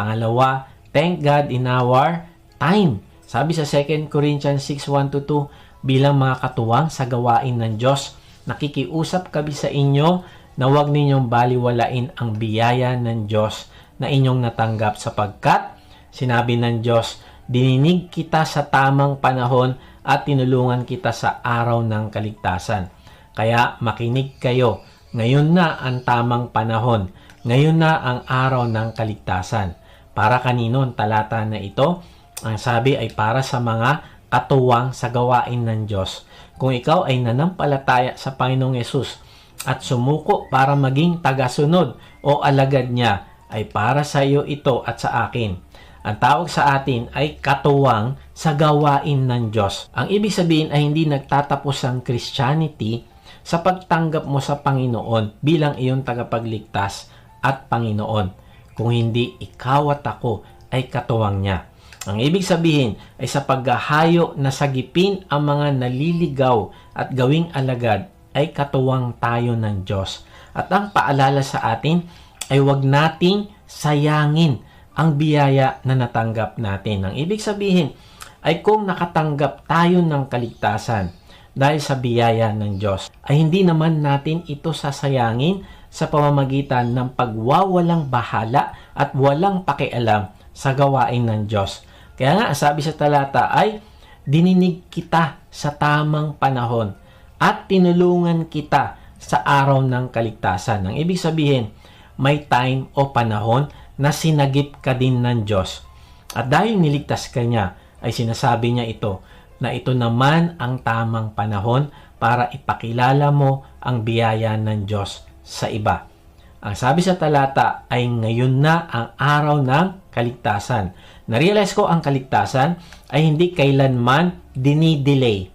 Pangalawa, thank God in our time. Sabi sa 2 Corinthians 6:1-2, bilang mga katuwang sa gawain ng Diyos, nakikiusap kami sa inyo na huwag ninyong baliwalain ang biyaya ng Diyos na inyong natanggap sapagkat sinabi ng Diyos, dininig kita sa tamang panahon at tinulungan kita sa araw ng kaligtasan. Kaya makinig kayo. Ngayon na ang tamang panahon. Ngayon na ang araw ng kaligtasan. Para kanino ang talata na ito? Ang sabi ay para sa mga katuwang sa gawain ng Diyos. Kung ikaw ay nanampalataya sa Panginoong Yesus at sumuko para maging tagasunod o alagad niya, ay para sa iyo ito at sa akin. Ang tawag sa atin ay katuwang sa gawain ng Diyos. Ang ibig sabihin ay hindi nagtatapos ang Christianity sa pagtanggap mo sa Panginoon bilang iyong tagapagligtas at Panginoon. Kung hindi ikaw at ako ay katuwang niya. Ang ibig sabihin ay sa paghahayo na sagipin ang mga naliligaw at gawing alagad ay katuwang tayo ng Diyos. At ang paalala sa atin ay huwag nating sayangin ang biyaya na natanggap natin. Ang ibig sabihin ay kung nakatanggap tayo ng kaligtasan dahil sa biyaya ng Diyos, ay hindi naman natin ito sasayangin sa pamamagitan ng pagwawalang bahala at walang pakialam sa gawain ng Diyos. Kaya nga, sabi sa talata ay, dininig kita sa tamang panahon at tinulungan kita sa araw ng kaligtasan. Ang ibig sabihin, may time o panahon na sinagip ka din ng Diyos. At dahil niligtas ka niya, ay sinasabi niya ito, na ito naman ang tamang panahon para ipakilala mo ang biyaya ng Diyos sa iba. Ang sabi sa talata ay ngayon na ang araw ng kaligtasan. Narealize ko ang kaligtasan ay hindi kailanman dinidelay.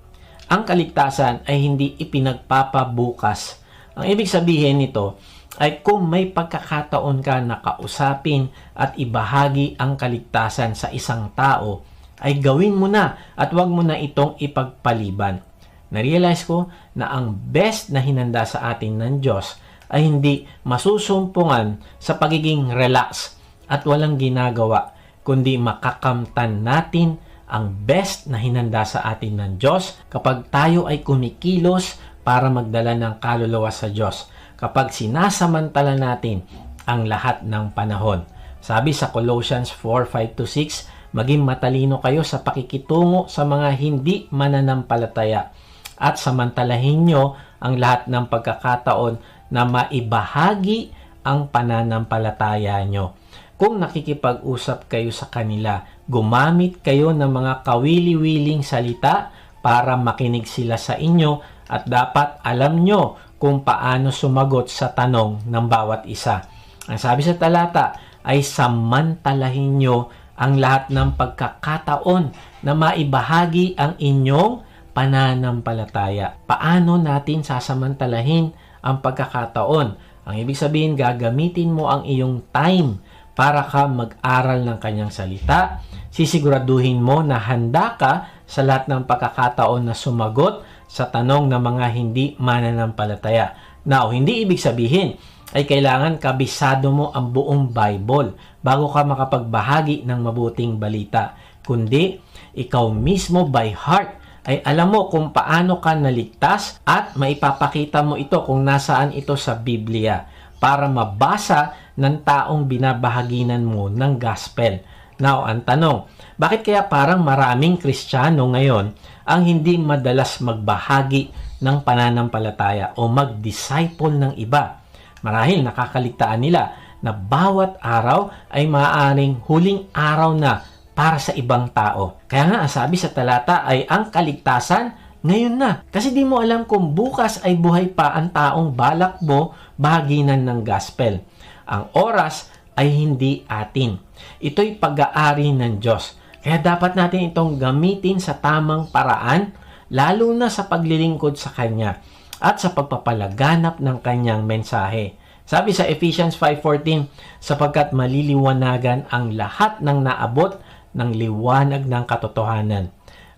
Ang kaligtasan ay hindi ipinagpapabukas. Ang ibig sabihin nito ay kung may pagkakataon ka na kausapin at ibahagi ang kaligtasan sa isang tao, ay gawin mo na at wag mo na itong ipagpaliban. Narealize ko na ang best na hinanda sa atin ng Diyos ay hindi masusumpungan sa pagiging relax at walang ginagawa, kundi makakamtan natin ang best na hinanda sa atin ng Diyos kapag tayo ay kumikilos para magdala ng kaluluwa sa Diyos. Kapag sinasamantala natin ang lahat ng panahon. Sabi sa Colossians 4:5-6, maging matalino kayo sa pakikitungo sa mga hindi mananampalataya at samantalahin nyo ang lahat ng pagkakataon na maibahagi ang pananampalataya nyo. Kung nakikipag-usap kayo sa kanila, gumamit kayo ng mga kawili-wiling salita para makinig sila sa inyo at dapat alam nyo kung paano sumagot sa tanong ng bawat isa. Ang sabi sa talata ay samantalahin nyo ang lahat ng pagkakataon na maibahagi ang inyong pananampalataya. Paano natin sasamantalahin ang pagkakataon? Ang ibig sabihin, gagamitin mo ang iyong time para ka mag-aral ng kanyang salita. Sisiguraduhin mo na handa ka sa lahat ng pagkakataon na sumagot sa tanong ng mga hindi mananampalataya. Now, hindi ibig sabihin ay kailangan kabisado mo ang buong Bible bago ka makapagbahagi ng mabuting balita. Kundi, ikaw mismo by heart ay alam mo kung paano ka naligtas at maipapakita mo ito kung nasaan ito sa Biblia para mabasa ng taong binabahaginan mo ng gospel. Now, ang tanong, bakit kaya parang maraming Kristiyano ngayon ang hindi madalas magbahagi ng pananampalataya o mag-disciple ng iba? Marahil nakakaligtaan nila na bawat araw ay maaaring huling araw na para sa ibang tao. Kaya nga, ang sabi sa talata ay ang kaligtasan ngayon na. Kasi di mo alam kung bukas ay buhay pa ang taong balak mo bahaginan ng gospel. Ang oras ay hindi atin. Ito'y pag-aari ng Diyos. Kaya dapat natin itong gamitin sa tamang paraan, lalo na sa paglilingkod sa Kanya at sa pagpapalaganap ng Kanyang mensahe. Sabi sa Ephesians 5.14, sapagkat maliliwanagan ang lahat ng naabot ng liwanag ng katotohanan.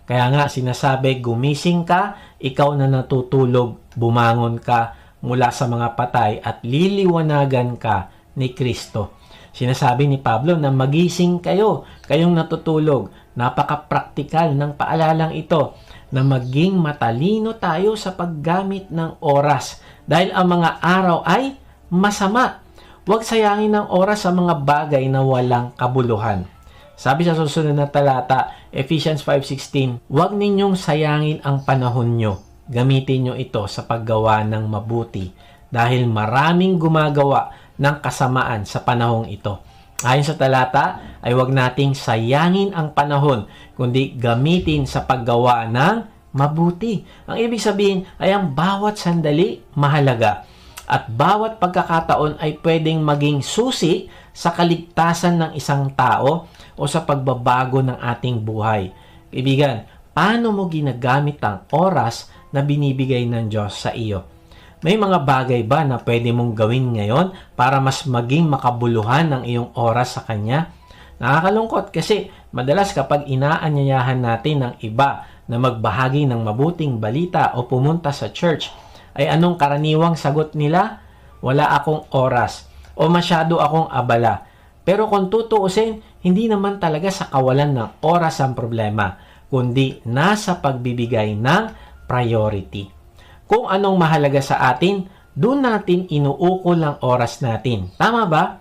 Kaya nga sinasabi, gumising ka, ikaw na natutulog, bumangon ka mula sa mga patay at liliwanagan ka ni Kristo. Sinasabi ni Pablo na magising kayo, kayong natutulog. Napaka-praktikal ng paalalang ito na maging matalino tayo sa paggamit ng oras dahil ang mga araw ay masama. Huwag sayangin ng oras sa mga bagay na walang kabuluhan. Sabi sa susunod na talata, Ephesians 5.16, Huwag ninyong sayangin ang panahon nyo. Gamitin nyo ito sa paggawa ng mabuti dahil maraming gumagawa ng kasamaan sa panahong ito. Ayon sa talata, ay huwag nating sayangin ang panahon, kundi gamitin sa paggawa ng mabuti. Ang ibig sabihin ay ang bawat sandali mahalaga at bawat pagkakataon ay pwedeng maging susi sa kaligtasan ng isang tao o sa pagbabago ng ating buhay. Kaibigan, paano mo ginagamit ang oras na binibigay ng Diyos sa iyo? May mga bagay ba na pwede mong gawin ngayon para mas maging makabuluhan ng iyong oras sa Kanya? Nakakalungkot kasi madalas kapag inaanyayahan natin ng iba na magbahagi ng mabuting balita o pumunta sa church, ay anong karaniwang sagot nila? Wala akong oras o masyado akong abala. Pero kung tutuusin, hindi naman talaga sa kawalan ng oras ang problema, kundi nasa pagbibigay ng priority kung anong mahalaga sa atin, doon natin inuukol ang oras natin. Tama ba?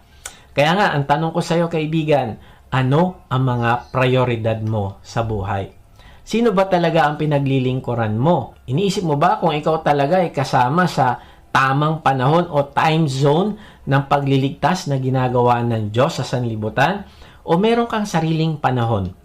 Kaya nga, ang tanong ko sa iyo kaibigan, ano ang mga prioridad mo sa buhay? Sino ba talaga ang pinaglilingkuran mo? Iniisip mo ba kung ikaw talaga ay kasama sa tamang panahon o time zone ng pagliligtas na ginagawa ng Diyos sa sanlibutan? O meron kang sariling panahon?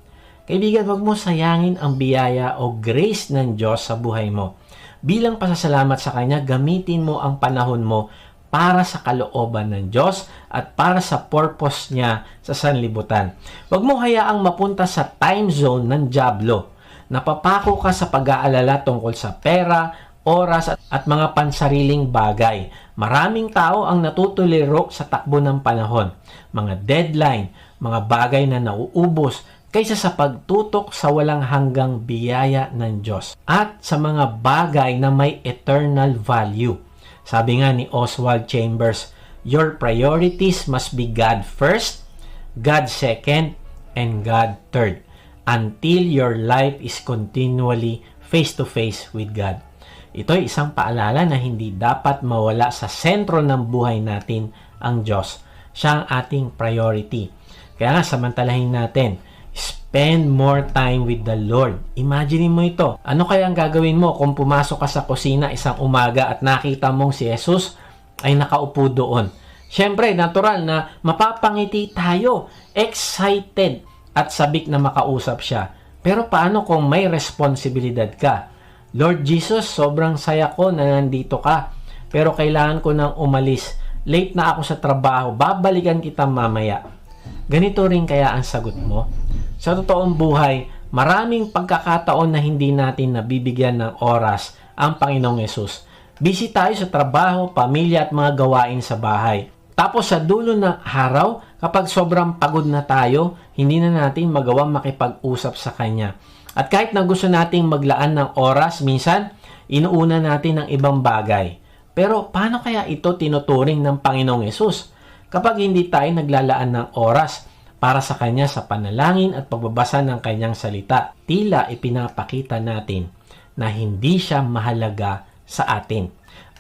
Kaibigan, wag mo sayangin ang biyaya o grace ng Diyos sa buhay mo. Bilang pasasalamat sa Kanya, gamitin mo ang panahon mo para sa kalooban ng Diyos at para sa purpose niya sa sanlibutan. Huwag mo hayaang mapunta sa time zone ng Diablo. Napapako ka sa pag-aalala tungkol sa pera, oras at, at mga pansariling bagay. Maraming tao ang natutuliro sa takbo ng panahon. Mga deadline, mga bagay na nauubos, kaysa sa pagtutok sa walang hanggang biyaya ng Diyos at sa mga bagay na may eternal value. Sabi nga ni Oswald Chambers, your priorities must be God first, God second, and God third until your life is continually face to face with God. Ito ay isang paalala na hindi dapat mawala sa sentro ng buhay natin ang Diyos. Siya ang ating priority. Kaya nga, samantalahin natin Spend more time with the Lord. Imagine mo ito. Ano kaya ang gagawin mo kung pumasok ka sa kusina isang umaga at nakita mong si Jesus ay nakaupo doon? Siyempre, natural na mapapangiti tayo, excited at sabik na makausap siya. Pero paano kung may responsibilidad ka? Lord Jesus, sobrang saya ko na nandito ka. Pero kailangan ko nang umalis. Late na ako sa trabaho. Babalikan kita mamaya. Ganito rin kaya ang sagot mo? Sa totoong buhay, maraming pagkakataon na hindi natin nabibigyan ng oras ang Panginoong Yesus. Busy tayo sa trabaho, pamilya at mga gawain sa bahay. Tapos sa dulo ng araw, kapag sobrang pagod na tayo, hindi na natin magawang makipag-usap sa Kanya. At kahit na gusto nating maglaan ng oras, minsan, inuuna natin ng ibang bagay. Pero paano kaya ito tinuturing ng Panginoong Yesus? Kapag hindi tayo naglalaan ng oras para sa Kanya sa panalangin at pagbabasa ng Kanyang salita. Tila ipinapakita natin na hindi siya mahalaga sa atin.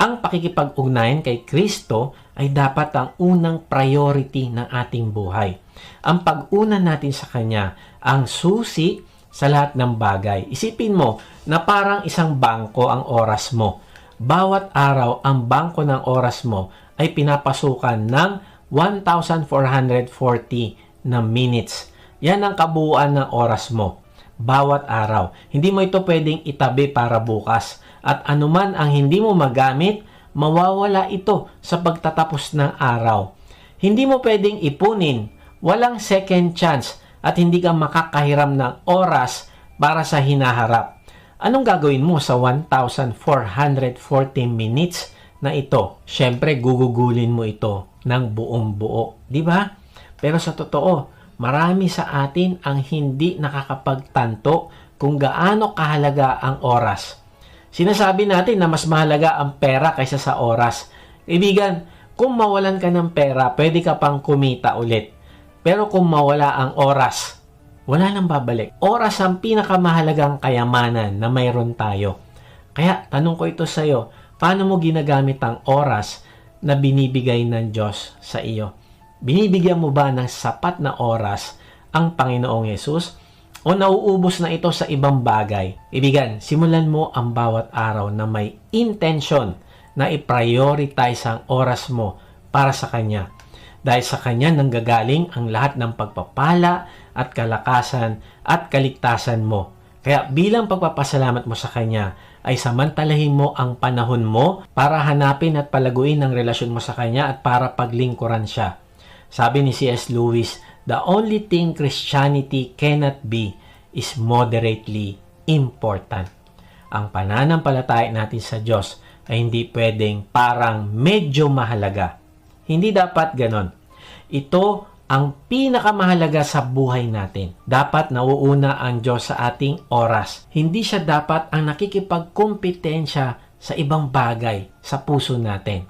Ang pakikipag-ugnayan kay Kristo ay dapat ang unang priority ng ating buhay. Ang pag-una natin sa Kanya ang susi sa lahat ng bagay. Isipin mo na parang isang bangko ang oras mo. Bawat araw, ang bangko ng oras mo ay pinapasukan ng 1,440 na minutes. Yan ang kabuuan ng oras mo bawat araw. Hindi mo ito pwedeng itabi para bukas. At anuman ang hindi mo magamit, mawawala ito sa pagtatapos ng araw. Hindi mo pwedeng ipunin, walang second chance at hindi ka makakahiram ng oras para sa hinaharap. Anong gagawin mo sa 1,440 minutes na ito? Siyempre, gugugulin mo ito ng buong buo. Di ba? Pero sa totoo, marami sa atin ang hindi nakakapagtanto kung gaano kahalaga ang oras. Sinasabi natin na mas mahalaga ang pera kaysa sa oras. Kaibigan, kung mawalan ka ng pera, pwede ka pang kumita ulit. Pero kung mawala ang oras, wala nang babalik. Oras ang pinakamahalagang kayamanan na mayroon tayo. Kaya tanong ko ito sa iyo, paano mo ginagamit ang oras na binibigay ng Diyos sa iyo? Binibigyan mo ba ng sapat na oras ang Panginoong Yesus? O nauubos na ito sa ibang bagay? Ibigan, simulan mo ang bawat araw na may intention na i-prioritize ang oras mo para sa Kanya. Dahil sa Kanya nanggagaling ang lahat ng pagpapala at kalakasan at kaligtasan mo. Kaya bilang pagpapasalamat mo sa Kanya, ay samantalahin mo ang panahon mo para hanapin at palaguin ang relasyon mo sa Kanya at para paglingkuran siya. Sabi ni C.S. Lewis, the only thing Christianity cannot be is moderately important. Ang pananampalataya natin sa Diyos ay hindi pwedeng parang medyo mahalaga. Hindi dapat ganon. Ito ang pinakamahalaga sa buhay natin. Dapat nauuna ang Diyos sa ating oras. Hindi siya dapat ang nakikipagkompetensya sa ibang bagay sa puso natin.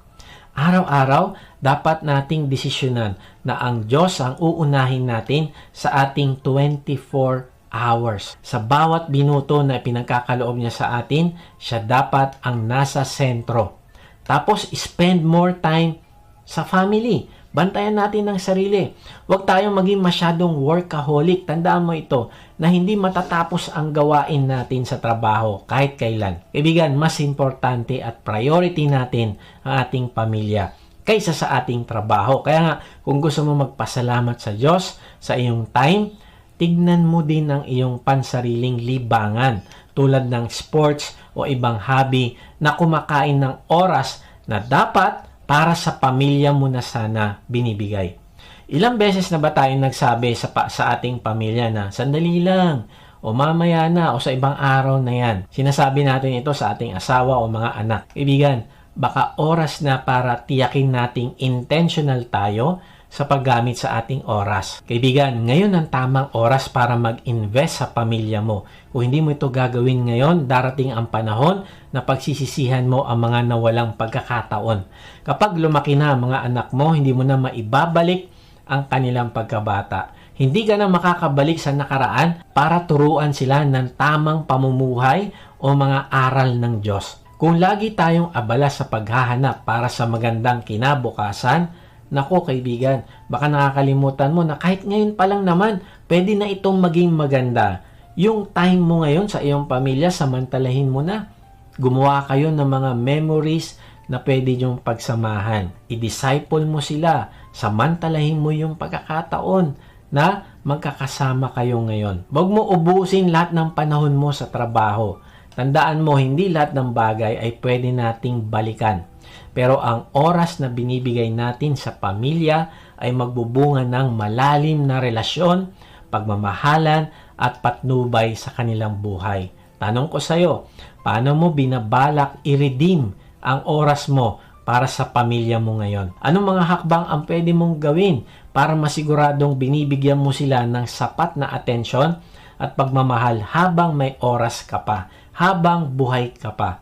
Araw-araw, dapat nating desisyonan na ang Diyos ang uunahin natin sa ating 24 hours. Sa bawat binuto na pinagkakaloob niya sa atin, siya dapat ang nasa sentro. Tapos, spend more time sa family. Bantayan natin ang sarili. Huwag tayong maging masyadong workaholic. Tandaan mo ito na hindi matatapos ang gawain natin sa trabaho kahit kailan. Ibigan, mas importante at priority natin ang ating pamilya kaysa sa ating trabaho. Kaya nga, kung gusto mo magpasalamat sa Diyos sa iyong time, tignan mo din ang iyong pansariling libangan tulad ng sports o ibang hobby na kumakain ng oras na dapat para sa pamilya mo na sana binibigay. Ilang beses na ba tayo nagsabi sa, pa, sa ating pamilya na sandali lang o mamaya na o sa ibang araw na yan. Sinasabi natin ito sa ating asawa o mga anak. Ibigan, baka oras na para tiyakin nating intentional tayo sa paggamit sa ating oras. Kaibigan, ngayon ang tamang oras para mag-invest sa pamilya mo. Kung hindi mo ito gagawin ngayon, darating ang panahon na pagsisisihan mo ang mga nawalang pagkakataon. Kapag lumaki na ang mga anak mo, hindi mo na maibabalik ang kanilang pagkabata. Hindi ka na makakabalik sa nakaraan para turuan sila ng tamang pamumuhay o mga aral ng Diyos. Kung lagi tayong abala sa paghahanap para sa magandang kinabukasan, Nako kaibigan, baka nakakalimutan mo na kahit ngayon pa lang naman, pwede na itong maging maganda. Yung time mo ngayon sa iyong pamilya, samantalahin mo na. Gumawa kayo ng mga memories na pwede yung pagsamahan. I-disciple mo sila. Samantalahin mo yung pagkakataon na magkakasama kayo ngayon. Huwag mo ubusin lahat ng panahon mo sa trabaho. Tandaan mo, hindi lahat ng bagay ay pwede nating balikan. Pero ang oras na binibigay natin sa pamilya ay magbubunga ng malalim na relasyon, pagmamahalan at patnubay sa kanilang buhay. Tanong ko sa iyo, paano mo binabalak i-redeem ang oras mo para sa pamilya mo ngayon? Anong mga hakbang ang pwede mong gawin para masiguradong binibigyan mo sila ng sapat na atensyon at pagmamahal habang may oras ka pa, habang buhay ka pa?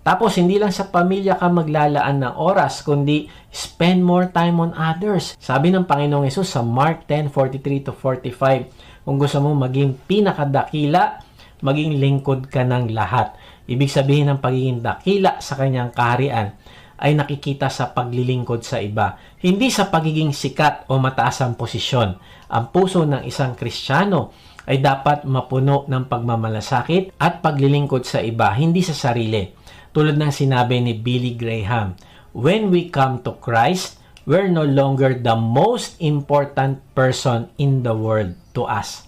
Tapos, hindi lang sa pamilya ka maglalaan ng oras, kundi spend more time on others. Sabi ng Panginoong Yesus sa Mark 10:43 to 45, kung gusto mo maging pinakadakila, maging lingkod ka ng lahat. Ibig sabihin ng pagiging dakila sa kanyang kaharian ay nakikita sa paglilingkod sa iba, hindi sa pagiging sikat o mataas ang posisyon. Ang puso ng isang Kristiyano ay dapat mapuno ng pagmamalasakit at paglilingkod sa iba, hindi sa sarili. Tulad ng sinabi ni Billy Graham, when we come to Christ, we're no longer the most important person in the world to us.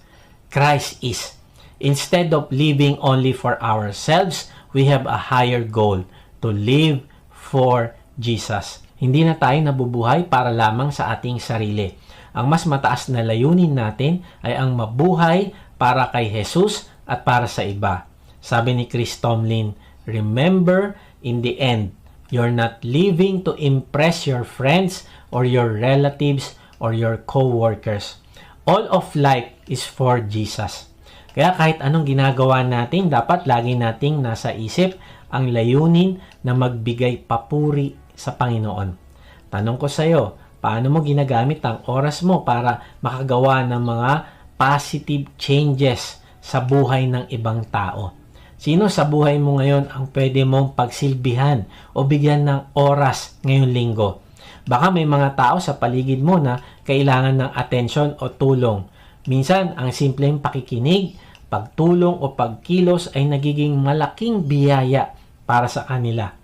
Christ is. Instead of living only for ourselves, we have a higher goal to live for Jesus. Hindi na tayo nabubuhay para lamang sa ating sarili. Ang mas mataas na layunin natin ay ang mabuhay para kay Jesus at para sa iba. Sabi ni Chris Tomlin, Remember, in the end, you're not living to impress your friends or your relatives or your co-workers. All of life is for Jesus. Kaya kahit anong ginagawa natin, dapat lagi nating nasa isip ang layunin na magbigay papuri sa Panginoon. Tanong ko sa iyo, paano mo ginagamit ang oras mo para makagawa ng mga positive changes sa buhay ng ibang tao. Sino sa buhay mo ngayon ang pwede mong pagsilbihan o bigyan ng oras ngayong linggo? Baka may mga tao sa paligid mo na kailangan ng atensyon o tulong. Minsan, ang simpleng pakikinig, pagtulong o pagkilos ay nagiging malaking biyaya para sa kanila.